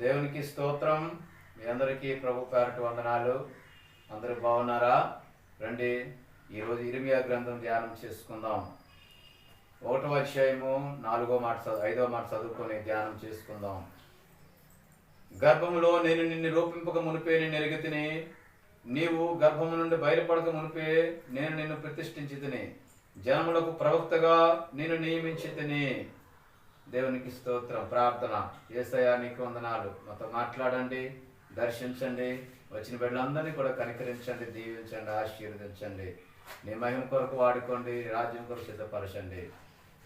దేవునికి స్తోత్రం. మీ అందరికీ ప్రభు పేరటి వందనాలు. అందరూ బాగున్నారా? రండి ఈరోజు ఇరిమియా గ్రంథం ధ్యానం చేసుకుందాం. ఒకటో అధ్యాయము నాలుగో మాట చదువు ఐదో మాట చదువుకొని ధ్యానం చేసుకుందాం. గర్భములో నేను నిన్ను రూపింపక మునిపే నేను ఎరిగితిని నీవు గర్భము నుండి బయలుపడక మునిపే నేను నిన్ను ప్రతిష్ఠించి తిని జనములకు ప్రవక్తగా నేను నియమించి తిని దేవునికి స్తోత్రం ప్రార్థన. ఏసయా నీకు వందనాలు. మాతో మాట్లాడండి దర్శించండి వచ్చిన బిడ్డలందరినీ కూడా కనికరించండి దీవించండి ఆశీర్వదించండి. నీ మహిమ కొరకు వాడుకోండి రాజ్యం కొరకు సిద్ధపరచండి.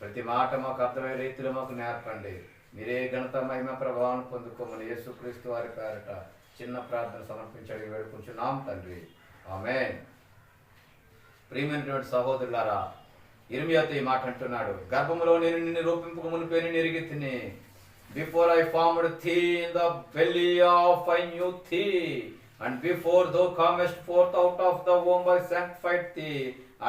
ప్రతి మాట మాకు అర్థమయ్యే రీతిలో మాకు నేర్పండి. మీరే ఘనత మహిమ ప్రభావం పొందుకోమని యేసుక్రీస్తు వారి పేరట చిన్న ప్రార్థన సమర్పించడానికి వేడుకుంటున్నాం తండ్రి. ఆమె ప్రియమైనటువంటి సహోదరులారా ఇరిమియాతో ఈ మాట అంటున్నాడు గర్భంలో నేను నిన్ను రూపింపక మునిపే నేను తిని before I formed thee in the belly of I knew thee and before thou camest forth out of the womb by sanctified thee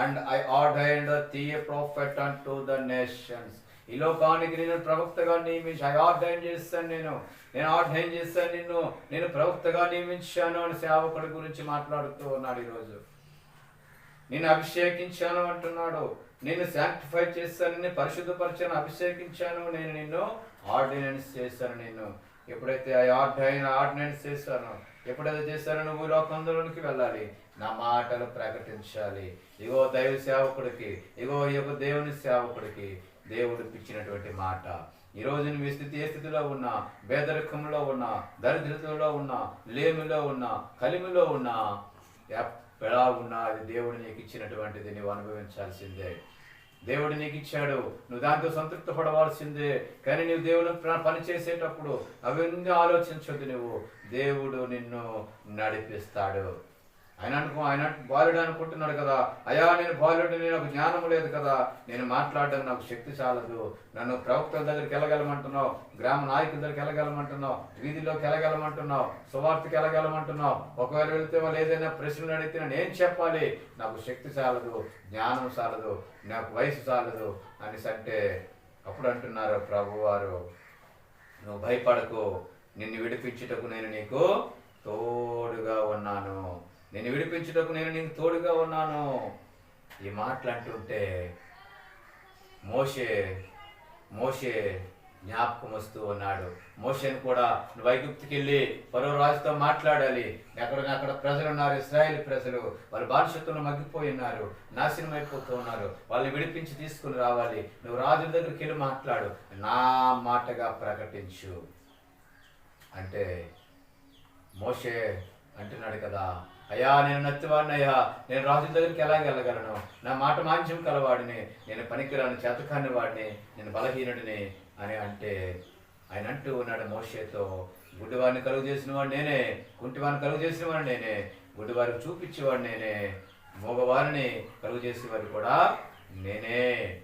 and I ordained thee a prophet and to the nations ఈ లోకానికి నేను ప్రవక్తగా నియమించి I ordain చేస్తాను నేను నేను ordain చేస్తాను నిన్ను నేను ప్రవక్తగా నియమించాను అని సేవకుడి గురించి మాట్లాడుతూ ఉన్నాడు ఈరోజు. నేను అభిషేకించాను అంటున్నాడు. నేను శాంక్టిఫై చేశాను నేను అభిషేకించాను నేను నిన్ను ఆర్డినెన్స్ చేశాను నేను ఎప్పుడైతే ఆ ఆర్డైన ఆర్డినెన్స్ చేశాను ఎప్పుడైతే చేశానో నువ్వు లోకంలోనికి వెళ్ళాలి. నా మాటలు ప్రకటించాలి. ఇగో దైవ సేవకుడికి ఇగో ఈ యొక్క దేవుని సేవకుడికి దేవుడు ఇచ్చినటువంటి మాట. ఈ రోజు నీ స్థితి ఏ స్థితిలో ఉన్నా పేదరికంలో ఉన్నా దరిద్రతలో ఉన్నా లేమిలో ఉన్నా కలిమిలో ఉన్నా ఎలా ఉన్నా అది దేవుడు నీకు ఇచ్చినటువంటిది నువ్వు అనుభవించాల్సిందే. దేవుడు నీకు ఇచ్చాడు. నువ్వు దాంతో సంతృప్తి పడవలసిందే. కానీ నువ్వు దేవుని పని చేసేటప్పుడు అవన్నీ ఆలోచించొద్దు నువ్వు. దేవుడు నిన్ను నడిపిస్తాడు. ఆయన అనుకో ఆయన బాలుడు అనుకుంటున్నాడు కదా. అయా నేను బాలుడు నాకు జ్ఞానం లేదు కదా. నేను మాట్లాడడం నాకు శక్తి చాలదు. నన్ను ప్రవక్తల దగ్గరికి వెళ్ళగలమంటున్నావు గ్రామ నాయకుల దగ్గరికి వెళ్ళగలమంటున్నావు వీధిలోకి వెళ్ళగలమంటున్నావు సువార్తకి వెళ్ళగలమంటున్నావు. ఒకవేళ వెళితే వాళ్ళు ఏదైనా ప్రశ్నలు అడిగితే నేను ఏం చెప్పాలి? నాకు శక్తి చాలదు జ్ఞానం చాలదు నాకు వయసు చాలదు అనేసి అంటే అప్పుడు అంటున్నారు ప్రభువారు. నువ్వు భయపడకు. నిన్ను విడిపించుటకు నేను నీకు తోడుగా ఉన్నాను. నేను విడిపించుటకు నేను నీకు తోడుగా ఉన్నాను. ఈ మాటలు అంటుంటే మోషే మోషే జ్ఞాపకం వస్తూ ఉన్నాడు. మోషేని కూడా నువ్వు ఐగుప్తికి వెళ్ళి పరో రాజుతో మాట్లాడాలి. ఎక్కడికక్కడ ప్రజలు ఉన్నారు ఇస్రాయేల్ ప్రజలు. వాళ్ళ బానిసత్వంలో మగ్గిపోయి ఉన్నారు నాశనం అయిపోతూ ఉన్నారు. వాళ్ళని విడిపించి తీసుకుని రావాలి. నువ్వు రాజు దగ్గరికి వెళ్ళి మాట్లాడు. నా మాటగా ప్రకటించు. అంటే మోషే అంటున్నాడు కదా అయ్యా నేను నత్తివాడిని అయ్యా. నేను రాజుల దగ్గరికి ఎలా వెళ్ళగలను? నా మాట మాంద్యం కలవాడిని. నేను పనికిరాని చేతకాని వాడిని. నేను బలహీనుడిని అని అంటే ఆయన అంటూ ఉన్నాడు మోషేతో గుడ్డివాడిని కలుగు చేసిన వాడు నేనే. కుంటివాడిని కలుగు చేసిన వాడు నేనే. గుడ్డివారికి చూపించేవాడు నేనే. మగవారిని కలుగు చేసేవారు కూడా నేనే.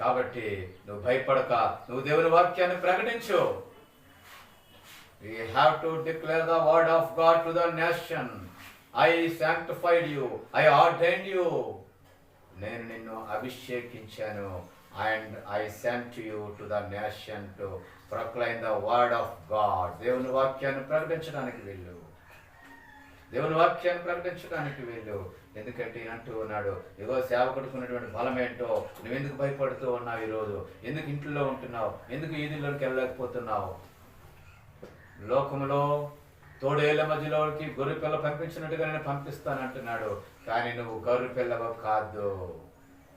కాబట్టి నువ్వు భయపడక. నువ్వు దేవుని వాక్యాన్ని ప్రకటించు. We have to declare the word of God to the nation. I sanctified you. I ordained you. నేను నిన్ను అభిషేకించాను. And I sent you to the nation to proclaim the word of God దేవుని వాక్యాన్ని ప్రకటించడానికి వెళ్ళు. దేవుని వాక్యాన్ని ప్రకటించడానికి వెళ్ళు. ఎందుకంటే అంటూ ఉన్నాడు ఇగో సేవకుడికి ఉన్నటువంటి బలం ఏంటో? నువ్వు ఎందుకు భయపడుతూ ఉన్నావు ఈరోజు? ఎందుకు ఇంట్లో ఉంటున్నావు? ఎందుకు ఈదుల్లోకి వెళ్ళలేకపోతున్నావు? లోకములో తోడేళ్ళ మధ్యలోకి గొర్రె పిల్ల పంపించినట్టుగా నేను పంపిస్తానంటున్నాడు. కానీ నువ్వు గొర్రె పిల్లవ కాదు.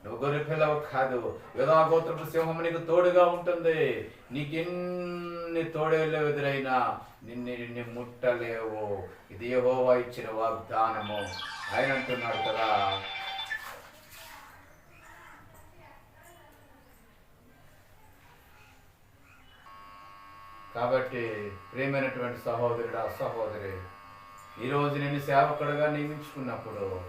నువ్వు గొర్రె పిల్లవ కాదు. యుధాగోత్రపు సింహం నీకు తోడుగా ఉంటుంది. నీకు ఎన్ని తోడేళ్ళు ఎదురైనా నిన్ను నిన్ను ముట్టలేవు. ఇది యహోవా ఇచ్చిన వాగ్దానము. ఆయన అంటున్నాడు కదా కాబట్టి ప్రేమైనటువంటి సహోదరుడు సహోదరి ఈరోజు నేను సేవకుడుగా నియమించుకున్నప్పుడు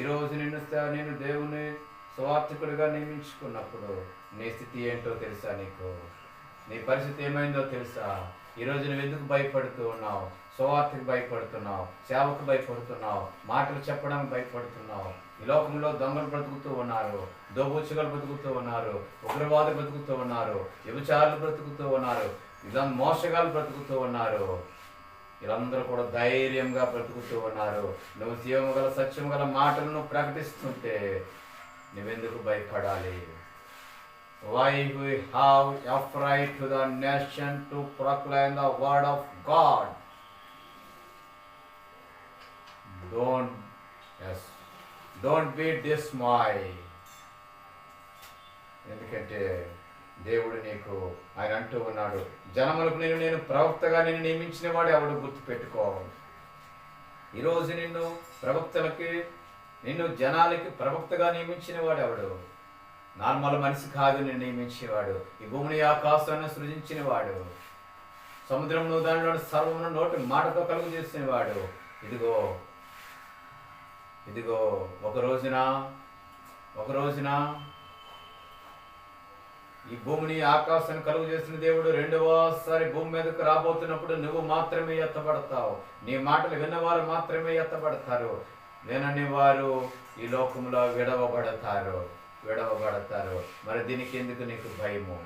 ఈరోజు నిన్ను నేను దేవుని స్వార్థకుడిగా నియమించుకున్నప్పుడు నీ స్థితి ఏంటో తెలుసా నీకు? నీ పరిస్థితి ఏమైందో తెలుసా? ఈరోజు నువ్వు ఎందుకు భయపడుతూ ఉన్నావు? స్వార్థకి భయపడుతున్నావు? సేవకు భయపడుతున్నావు? మాటలు చెప్పడానికి భయపడుతున్నావు? ఈ లోకంలో దొంగలు బ్రతుకుతూ ఉన్నారు దోబూచుగలు బ్రతుకుతూ ఉన్నారు ఉగ్రవాదులు బ్రతుకుతూ ఉన్నారు వ్యభిచారులు బ్రతుకుతూ ఉన్నారు. ఇలా మోసగాలు బ్రతుకుతూ ఉన్నారు. వీళ్ళందరూ కూడా ధైర్యంగా బ్రతుకుతూ ఉన్నారు. నువ్వు జీవము గల సత్యము గల మాటలను ప్రకటిస్తుంటే నువ్వెందుకు భయపడాలి? Why we have afraid the the to to the word of God don't yes don't be be my ఎందుకంటే దేవుడు నీకు ఆయన అంటూ ఉన్నాడు జనములకు నేను నేను ప్రవక్తగా నేను నియమించిన వాడు ఎవడు గుర్తు పెట్టుకోవాలి ఈరోజు నిన్ను ప్రవక్తలకి నిన్ను జనాలకి ప్రవక్తగా నియమించిన వాడు ఎవడు? నార్మల్ మనిషి కాదు నేను నియమించేవాడు ఈ భూమిని ఆకాశాన్ని సృజించిన వాడు. సముద్రమును దానిలో సర్వమును నోటి మాటతో కలుగు చేసినవాడు ఇదిగో ఇదిగో ఒక రోజున ఒక రోజున ఈ భూమిని ఆకాశాన్ని కలుగు చేసిన దేవుడు రెండవసారి భూమి మీదకు రాబోతున్నప్పుడు నువ్వు మాత్రమే ఎత్తబడతావు. నీ మాటలు విన్నవారు మాత్రమే ఎత్తబడతారు. వినని వారు ఈ లోకంలో విడవబడతారు. విడవబడతారు. మరి దీనికి ఎందుకు నీకు భయము?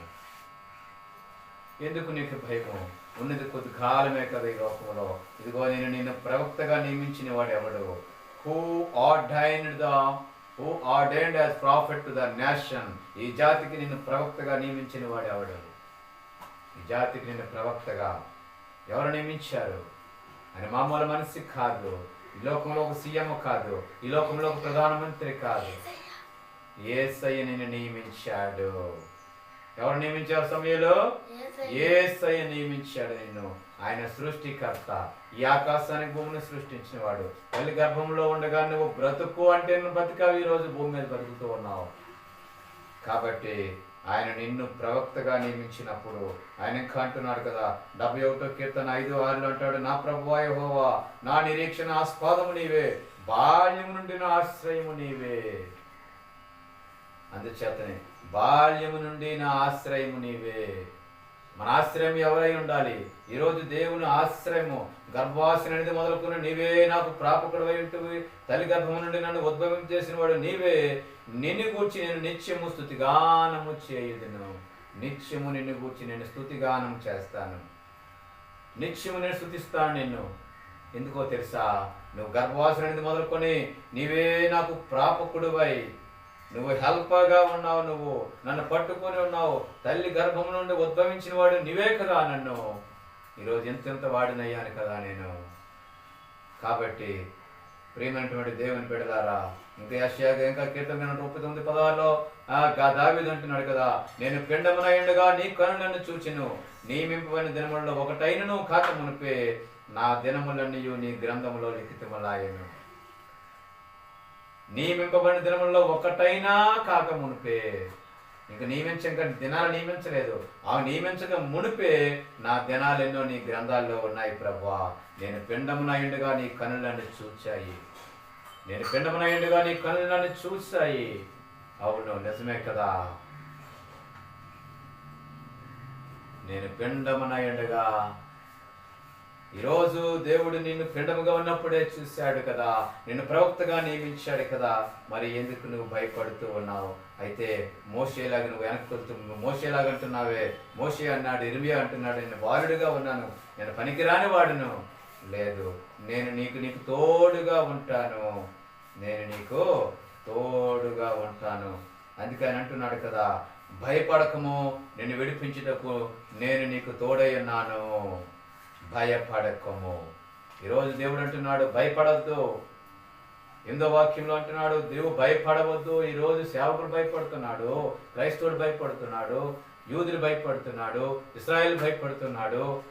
ఎందుకు నీకు భయము? ఉన్నది కొద్ది కాలమే కదా ఈ లోకంలో. ఇదిగో నేను నిన్ను ప్రవక్తగా నియమించిన వాడు ఎవడు who ordained the who ordained as prophet to the nation ఈ జాతికి నిన్ను ప్రవక్తగా నియమించిన వాడు ఎవడు? ఈ జాతికి నిన్ను ప్రవక్తగా ఎవరు నియమించారు? ఆయన మామూలు మనిషి కాదు. ఈ లోకంలో ఒక సీఎం కాదు. ఈ లోకంలో ఒక ప్రధానమంత్రి కాదు. ఏసయ్య నిన్ను నియమించాడు. ఎవరు నియమించారు సమయంలో? ఏసయ్య నియమించాడు నిన్ను. ఆయన సృష్టికర్త. ఈ ఆకాశానికి భూమిని సృష్టించిన వాడు తల్లి గర్భంలో ఉండగా నువ్వు బ్రతుకు అంటే నువ్వు బ్రతికావు ఈ రోజు భూమి మీద బ్రతుకుతూ ఉన్నావు. కాబట్టి ఆయన నిన్ను ప్రవక్తగా నియమించినప్పుడు ఆయన ఇంకా అంటున్నాడు కదా. డెబ్బై ఒకటో కీర్తన ఐదు ఆరులో అంటాడు నా ప్రభువాయ హోవా నా నిరీక్షణ ఆస్పాదము నీవే బాల్యము నుండి నా ఆశ్రయము నీవే. అందుచేతనే బాల్యము నుండి నా ఆశ్రయము నీవే. మన ఆశ్రయం ఎవరై ఉండాలి? ఈరోజు దేవుని ఆశ్రయము గర్భవాసన అనేది మొదలుకున్న నీవే నాకు ప్రాపకుడు ఉంటువి. తల్లి గర్భం నుండి నన్ను ఉద్భవం చేసిన వాడు నీవే. నిన్ను గూర్చి నేను నిత్యము స్థుతిగానము చేయుదును. నిత్యము నిన్ను గూర్చి నేను స్థుతిగానం చేస్తాను. నిత్యము నేను స్థుతిస్తాను నిన్ను. ఎందుకో తెలుసా? నువ్వు గర్భవాసన అనేది మొదలుకొని నీవే నాకు ప్రాపకుడువై. నువ్వు హెల్పర్గా ఉన్నావు నువ్వు. నన్ను పట్టుకొని ఉన్నావు. తల్లి గర్భం నుండి ఉద్భవించిన వాడు నీవే కదా నన్ను. ఈరోజు ఎంతెంత వాడినయ్యాను కదా నేను. కాబట్టి ప్రియమైనటువంటి దేవుని పెడదారా ఇంకా యశ్యాగా ఇంకా కీర్తమైన ముప్పై తొమ్మిది పదాల్లో ఆ గా- దావీదు అంటున్నాడు కదా నేను పిండమునయ్యుండగా నీ కనులను చూచిను. నియమింపబడిన దినములలో ఒకటైనను కాక మునిపే నా దినములన్నీ నీ గ్రంథములో లిఖితములాయను. నియమింపబడిన దినములలో ఒకటైనా కాక మునిపే. ఇంకా నియమించక దినాలు నియమించలేదు. ఆ నియమించక మునిపే నా దినాలు ఎన్నో నీ గ్రంథాల్లో ఉన్నాయి ప్రభా నేను పిండమునయుండగా నీ కనులను చూచాయి. నేను పిండమునయుండగా నీ కనులను చూశాయి అవును నిజమే కదా. నేను పిండమునయుండగా ఈరోజు దేవుడు నిన్ను ఫ్రీడమ్గా ఉన్నప్పుడే చూశాడు కదా. నిన్ను ప్రవక్తగా నియమించాడు కదా. మరి ఎందుకు నువ్వు భయపడుతూ ఉన్నావు? అయితే మోసేలాగా నువ్వు వెనక్కి నువ్వు మోసేలాగా అంటున్నావే. మోసే అన్నాడు ఇరిమియా అంటున్నాడు నేను బాలుడుగా ఉన్నాను. నేను పనికిరాని వాడును. లేదు నేను నీకు నీకు తోడుగా ఉంటాను. నేను నీకు తోడుగా ఉంటాను. అందుకని అంటున్నాడు కదా భయపడకము. నిన్ను విడిపించుటకు నేను నీకు తోడై ఉన్నాను. భయపడకము. ఈరోజు దేవుడు అంటున్నాడు భయపడద్దు. ఎందో వాక్యంలో అంటున్నాడు? దేవుడు భయపడవద్దు. ఈరోజు సేవకుడు భయపడుతున్నాడు క్రైస్తవుడు భయపడుతున్నాడు యూదులు భయపడుతున్నాడు ఇస్రాయేల్ భయపడుతున్నాడు.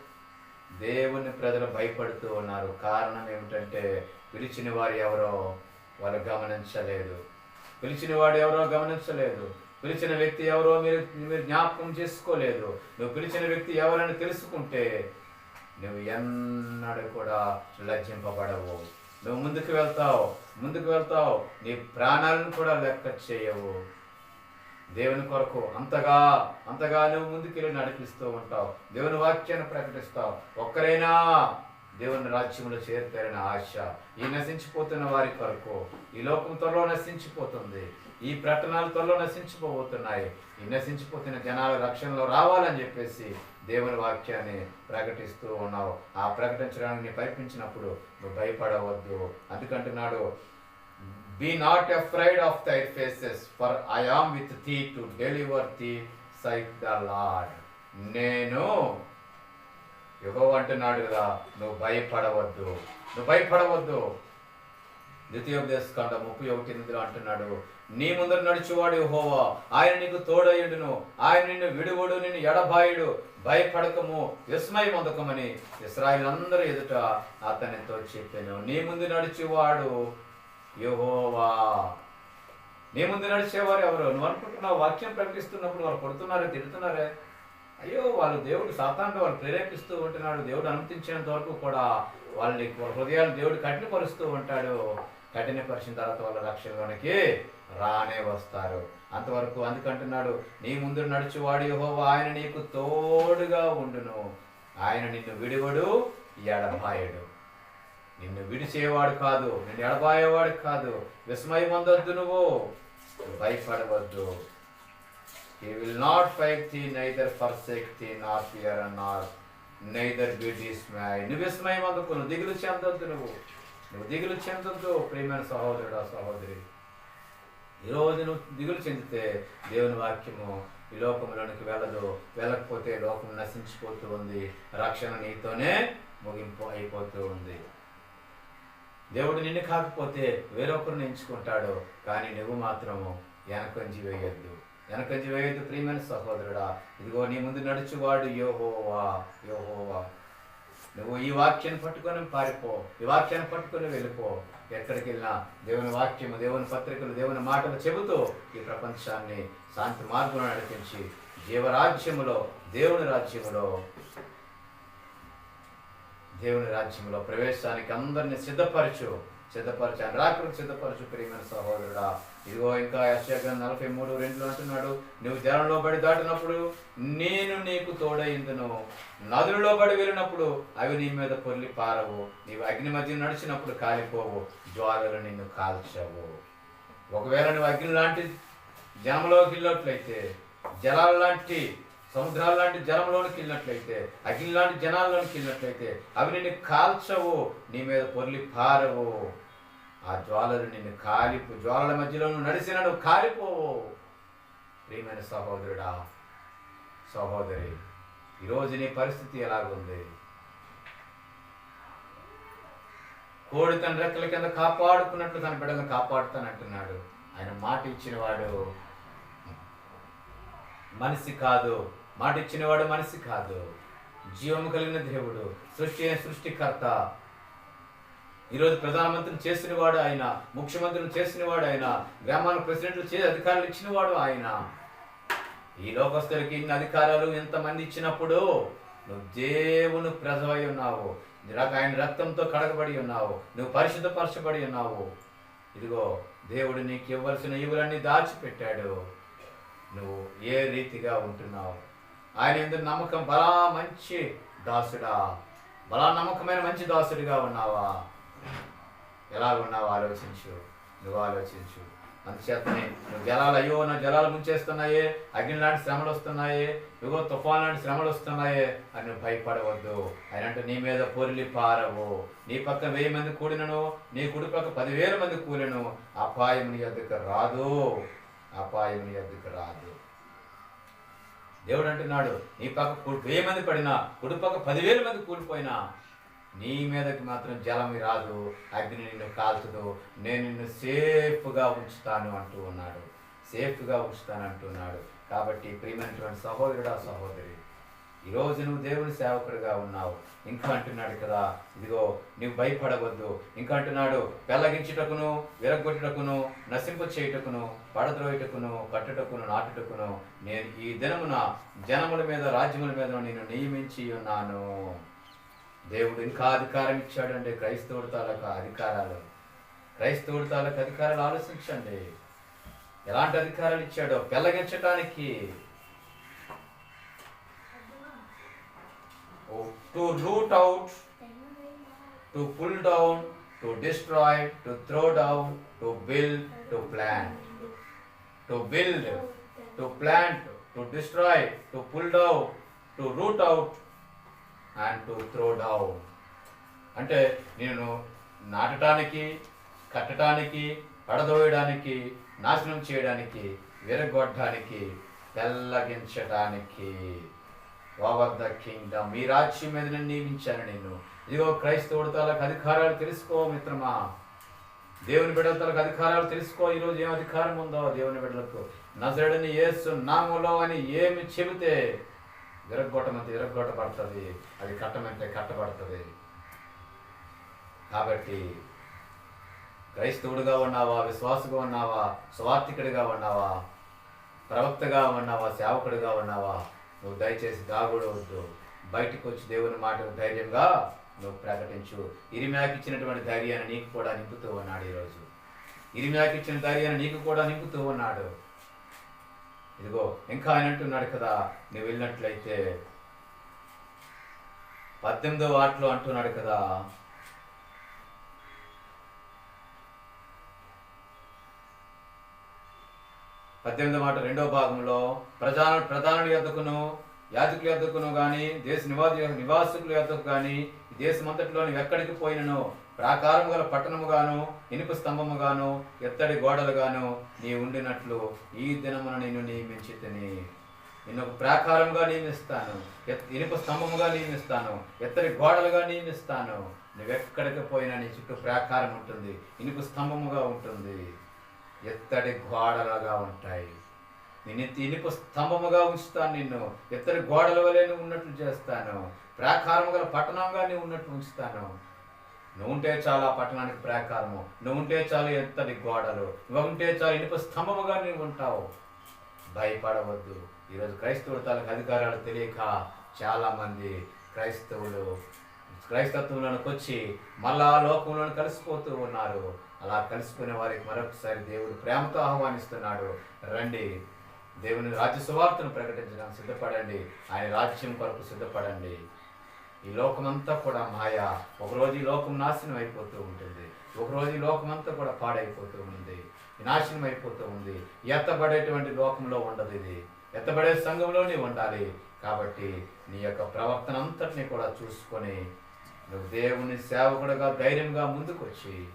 దేవుని ప్రజలు భయపడుతూ ఉన్నారు. కారణం ఏమిటంటే పిలిచిన వారు ఎవరో వాళ్ళు గమనించలేదు. పిలిచిన వాడు ఎవరో గమనించలేదు. పిలిచిన వ్యక్తి ఎవరో మీరు మీరు జ్ఞాపకం చేసుకోలేదు. నువ్వు పిలిచిన వ్యక్తి ఎవరని తెలుసుకుంటే నువ్వు ఎన్నడూ కూడా లజ్జింపబడవు. నువ్వు ముందుకు వెళ్తావు ముందుకు వెళ్తావు నీ ప్రాణాలను కూడా లెక్క చేయవు. దేవుని కొరకు అంతగా అంతగా నువ్వు ముందుకెళ్ళి నడిపిస్తూ ఉంటావు. దేవుని వాక్యాన్ని ప్రకటిస్తావు. ఒక్కరైనా దేవుని రాజ్యంలో చేరుతారని ఆశ. ఈ నశించిపోతున్న వారి కొరకు ఈ లోకం త్వరలో నశించిపోతుంది. ఈ ప్రకటనలు త్వరలో నశించిపోబోతున్నాయి. ఈ నశించిపోతున్న జనాలు రక్షణలో రావాలని చెప్పేసి దేవుని వాక్యాన్ని ప్రకటిస్తూ ఉన్నావు. ఆ ప్రకటించడానికి ప్రయత్నించినప్పుడు నువ్వు భయపడవద్దు. అందుకంటున్నాడు be not afraid of thy faces for I am with thee to deliver thee saith the Lord నేను యుగో అంటున్నాడు కదా నువ్వు భయపడవద్దు. నువ్వు భయపడవద్దు. ద్వితీయోపదేశ ముప్పై ఒకటి ఎనిమిదిలో అంటున్నాడు నీ ముందర నడిచేవాడు యెహోవా. ఆయన నీకు తోడయుడును ఆయన నిన్ను విడువడు నిన్ను ఎడబాయుడు. భయపడకము విస్మయ పొందకమని ఇస్రాయిలందరూ ఎదుట అతనితో చెప్పాను. నీ ముందు నడిచేవాడు యహోవా. నీ ముందు నడిచేవారు ఎవరు? నువ్వు అనుకుంటున్నావు వాక్యం ప్రకటిస్తున్నప్పుడు వాళ్ళు కొడుతున్నారు తిడుతున్నారే? అయ్యో వాళ్ళు దేవుడు సాతాన్ని వాళ్ళు ప్రేరేపిస్తూ ఉంటున్నాడు. దేవుడు అనుమతించేంత వరకు కూడా వాళ్ళని హృదయాలు దేవుడు కఠినపరుస్తూ ఉంటాడు. కఠినపరిచిన తర్వాత వాళ్ళ రక్షణలోనికి రానే వస్తారు. అంతవరకు అందుకంటున్నాడు నీ ముందు నడుచువాడు యహోవా ఆయన నీకు తోడుగా ఉండును. ఆయన నిన్ను విడివడు ఎడబాయడు. నిన్ను విడిచేవాడు కాదు నిన్ను ఎడబాయేవాడు కాదు. విస్మయం పొందొద్దు నువ్వు భయపడవద్దు. He will not fight thee neither forsake thee not fear and not neither be dismayed. నువ్వు విస్మయం అందుకు నువ్వు దిగులు చెందొద్దు నువ్వు. నువ్వు దిగులు చెందొద్దు ప్రియమైన సహోదరుడా సహోదరి. ఈరోజు నువ్వు దిగులు చెందితే దేవుని వాక్యము ఈ లోకంలోనికి వెళ్ళదు. వెళ్ళకపోతే లోకం నశించిపోతూ ఉంది. రక్షణ నీతోనే ముగింపు అయిపోతూ ఉంది. దేవుడు నిన్ను కాకపోతే వేరొకరిని ఎంచుకుంటాడు. కానీ నువ్వు మాత్రము వెనకంజి వేయొద్దు. వెనకంజి వేయొద్దు ప్రియమైన సహోదరుడా. ఇదిగో నీ ముందు నడుచువాడు యోహోవా యోహోవా. నువ్వు ఈ వాక్యాన్ని పట్టుకొని పారిపో. ఈ వాక్యాన్ని పట్టుకొని వెళ్ళిపో. ఎక్కడికి వెళ్ళినా దేవుని వాక్యము దేవుని పత్రికలు దేవుని మాటలు చెబుతూ ఈ ప్రపంచాన్ని శాంతి మార్గంలో నడిపించి జీవరాజ్యములో దేవుని రాజ్యములో దేవుని రాజ్యంలో ప్రవేశానికి అందరిని సిద్ధపరచు సిద్ధపరచు అని రాకకు సిద్ధపరచు ప్రియమైన సహోదరుడా. ఇదిగో ఇంకా యశాగ్రం నలభై మూడు రెండులో అంటున్నాడు నువ్వు జలంలో పడి దాటినప్పుడు నేను నీకు తోడైందును. నదులలో పడి వెళ్ళినప్పుడు అవి నీ మీద పొర్లి పారవు. నీవు అగ్ని మధ్య నడిచినప్పుడు కాలిపోవు. జ్వాలలు నిన్ను కాల్చవు. ఒకవేళ నువ్వు అగ్ని లాంటి జనంలోకి వెళ్ళినట్లయితే జలాల లాంటి సముద్రాల లాంటి జలంలోనికి వెళ్ళినట్లయితే అగ్ని లాంటి జనాల్లోనికి వెళ్ళినట్లయితే అవి నిన్ను కాల్చవు. నీ మీద పొర్లి పారవు. ఆ జ్వాలలు నిన్ను కాలిపు జ్వాలల మధ్యలో నువ్వు నడిచిన నువ్వు కాలిపోవు ప్రియమైన సహోదరుడా సహోదరి ఈరోజు నీ పరిస్థితి ఎలాగుంది? కోడి తన రెక్కల కింద కాపాడుకున్నట్లు తన బిడ్డలను కాపాడుతానంటున్నాడు. ఆయన మాట ఇచ్చినవాడు మనిషి కాదు. మాట ఇచ్చినవాడు మనిషి కాదు. జీవము కలిగిన దేవుడు సృష్టి సృష్టికర్త. ఈరోజు ప్రధానమంత్రిని చేసినవాడు ఆయన ముఖ్యమంత్రిని చేసినవాడు ఆయన గ్రామాల ప్రెసిడెంట్లు చే అధికారులు ఇచ్చినవాడు ఆయన. ఈ లోకస్తులకి ఇన్ని అధికారాలు ఎంతమంది ఇచ్చినప్పుడు నువ్వు దేవుని ప్రజవై ఉన్నావు. ఆయన రక్తంతో కడగబడి ఉన్నావు. నువ్వు పరిశుద్ధపరచబడి ఉన్నావు. ఇదిగో దేవుడు నీకు ఇవ్వాల్సిన ఇవులన్నీ దాచిపెట్టాడు. నువ్వు ఏ రీతిగా ఉంటున్నావు? ఆయన ఎందుకు నమ్మకం బలా మంచి దాసుడా. బలా నమ్మకమైన మంచి దాసుడిగా ఉన్నావా? ఎలా ఉన్నావు ఆలోచించు నువ్వు ఆలోచించు. అందుచేతనే నువ్వు జలాలు అయ్యో నా జలాలు ముంచేస్తున్నాయే అగ్ని లాంటి శ్రమలు వస్తున్నాయే ఇగో తుఫాన్ లాంటి శ్రమలు వస్తున్నాయే అని నువ్వు భయపడవద్దు. ఆయన నీ మీద పొరిలి పారవు. నీ పక్క వెయ్యి మంది కూడినను నీ కుడి పక్క పదివేల మంది కూలిను అపాయం నీ ఎద్దుకు రాదు. అపాయం నీ ఎద్దుకు రాదు. దేవుడు అంటున్నాడు నీ పక్క కు- వెయ్యి మంది పడినా కుడి పక్క పదివేల మంది కూలిపోయినా నీ మీదకి మాత్రం జలం రాదు అగ్ని నిన్ను కాల్చదు నేను నిన్ను సేఫ్గా ఉంచుతాను అంటూ ఉన్నాడు. సేఫ్గా ఉంచుతాను అంటున్నాడు కాబట్టి ప్రియమైనటువంటి సహోదరుడా సహోదరి ఈరోజు నువ్వు దేవుని సేవకుడిగా ఉన్నావు. ఇంకా అంటున్నాడు కదా ఇదిగో నువ్వు భయపడవద్దు. ఇంకా అంటున్నాడు పెళ్ళగించుటకును విరగొట్టుటకును నశింపు చేయుటకును పడద్రోయుటకును కట్టుటకును నాటుటకును నేను ఈ దినమున జనముల మీద రాజ్యముల మీద నేను నియమించి ఉన్నాను. దేవుడు ఇంకా అధికారం ఇచ్చాడండి. క్రైస్తవుడి తాలూకా అధికారాలు. క్రైస్తవుడి తాలూకా అధికారాలు ఆలోచించండి. ఎలాంటి అధికారాలు ఇచ్చాడో పెళ్ళగించటానికి to root out to pull down to destroy to throw down to build to plan to build to plant to destroy to pull down to root out and to throw down అంటే నేను నాటడానికి కట్టడానికి పడదోయడానికి నాశనం చేయడానికి విరగొట్టడానికి తెల్లగించడానికి over the kingdom మీ రాజ్యం మీద నేను నియమించాను నేను. ఇదిగో క్రైస్తవుడు తలకు అధికారాలు తెలుసుకో మిత్రమా. దేవుని బిడ్డల తలకు అధికారాలు తెలుసుకో. ఈరోజు ఏం అధికారం ఉందో? దేవుని బిడ్డలకు నజరడని ఏసు నామలో అని ఏమి చెబితే విరగొట్టమంటే పడుతుంది అది కట్టమంటే కట్టబడుతుంది. కాబట్టి క్రైస్తవుడిగా ఉన్నావా విశ్వాసగా ఉన్నావా స్వార్థికుడిగా ఉన్నావా ప్రవక్తగా ఉన్నావా సేవకుడిగా ఉన్నావా నువ్వు దయచేసి దాగుడవద్దు బయటకు వచ్చి దేవుని మాటకు ధైర్యంగా నువ్వు ప్రకటించు. ఇరిమ్యాకి ఇచ్చినటువంటి ధైర్యాన్ని నీకు కూడా నింపుతూ ఉన్నాడు ఈరోజు. ఇరిమ్యాకి ఇచ్చిన ధైర్యాన్ని నీకు కూడా నింపుతూ ఉన్నాడు. ఇదిగో ఇంకా ఆయన అంటున్నాడు కదా నువ్వు వెళ్ళినట్లయితే పద్దెనిమిదో వాటిలో అంటున్నాడు కదా పద్దెనిమిదో మాట రెండో భాగంలో ప్రధాన ప్రధానుల యొద్దకును యాజకుల యొద్దకును కానీ దేశ నివాసి నివాసుల యొద్దకు కానీ దేశమంతటిలోని ఎక్కడికి పోయినను ప్రాకారము గల పట్టణముగాను ఇనుప స్తంభముగాను ఎత్తడి గోడలుగాను నీ ఉండినట్లు ఈ దినమున నేను నియమించి తిని నిన్ను ఒక ప్రాకారంగా నియమిస్తాను ఇనుప స్తంభముగా నియమిస్తాను ఎత్తడి గోడలుగా నియమిస్తాను. నువ్వెక్కడికి పోయినా నీ చుట్టూ ప్రాకారం ఉంటుంది ఇనుప స్తంభముగా ఉంటుంది ఎత్తడి గోడలుగా ఉంటాయి. నేను ఎత్తి ఇనుప స్తంభముగా ఉంచుతాను నిన్ను. ఎత్తడి గోడల వలె నువ్వు ఉన్నట్లు చేస్తాను. ప్రాకారము గల పట్టణంగా నువ్వు ఉన్నట్లు ఉంచుతాను. నువ్వు ఉంటే చాలు ఆ పట్టణానికి ప్రాకారము. నువ్వు ఉంటే చాలు ఎంతటి గోడలు. నువ్వు ఉంటే చాలు ఇనుప స్తంభముగా నువ్వు ఉంటావు. భయపడవద్దు. ఈరోజు క్రైస్తవుల తాలకు అధికారాలు తెలియక చాలామంది క్రైస్తవులు క్రైస్తత్వంలోనికి వచ్చి మళ్ళా లోకంలోకి కలిసిపోతూ ఉన్నారు. అలా కలిసిపోయిన వారికి మరొకసారి దేవుడు ప్రేమతో ఆహ్వానిస్తున్నాడు. రండి. దేవుని రాజ్య సువార్తను ప్రకటించడానికి సిద్ధపడండి. ఆయన రాజ్యం కొరకు సిద్ధపడండి. ఈ లోకమంతా కూడా మాయ. ఒకరోజు ఈ లోకం నాశనం అయిపోతూ ఉంటుంది. ఒకరోజు ఈ లోకమంతా కూడా పాడైపోతూ ఉంది. నాశనం అయిపోతూ ఉంది. ఎత్తబడేటువంటి లోకంలో ఉండదు ఇది. ఎత్తబడే సంఘంలోనే ఉండాలి. కాబట్టి నీ యొక్క ప్రవర్తన అంతటిని కూడా చూసుకొని నువ్వు దేవుని సేవకుడుగా ధైర్యంగా ముందుకొచ్చి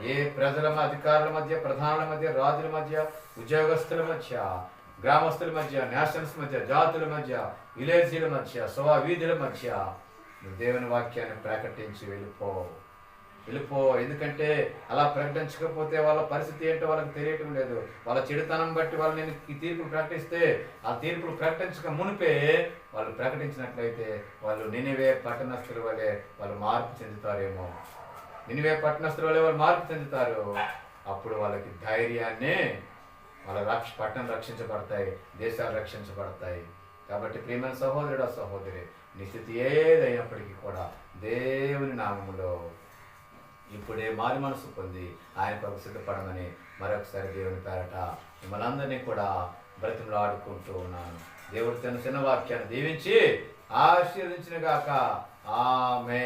ఏ ప్రజల అధికారుల మధ్య ప్రధానుల మధ్య రాజుల మధ్య ఉద్యోగస్తుల మధ్య గ్రామస్తుల మధ్య నేషనల్స్ మధ్య జాతుల మధ్య విలేజీల మధ్య స్వ వీధుల మధ్య దేవుని వాక్యాన్ని ప్రకటించి వెళ్ళిపో. వెళ్ళిపో. ఎందుకంటే అలా ప్రకటించకపోతే వాళ్ళ పరిస్థితి ఏంటో వాళ్ళకి తెలియటం లేదు. వాళ్ళ చెడుతనం బట్టి వాళ్ళు నేను ఈ తీర్పులు ప్రకటిస్తే ఆ తీర్పులు ప్రకటించక మునిపే వాళ్ళు ప్రకటించినట్లయితే వాళ్ళు నినివే పట్టణస్తుల వలె వాళ్ళు మార్పు చెందుతారేమో. నినివే పట్టణస్తుల వలె వాళ్ళు మార్పు చెందుతారు. అప్పుడు వాళ్ళకి ధైర్యాన్ని వాళ్ళ రక్ష పట్టణం రక్షించబడతాయి దేశాలు రక్షించబడతాయి. కాబట్టి ప్రియమైన సహోదరుడు సహోదరి నిశ్చితి ఏదైనప్పటికీ కూడా దేవుని నామములో ఇప్పుడే మారి మనసు పొంది ఆయన కొరకు సిద్ధపడమని మరొకసారి దేవుని పేరట మిమ్మల్ని అందరినీ కూడా బ్రతిమలు ఆడుకుంటూ ఉన్నాను. దేవుడు తన చిన్న వాక్యాన్ని దీవించి ఆశీర్వించిన గాక. ఆమె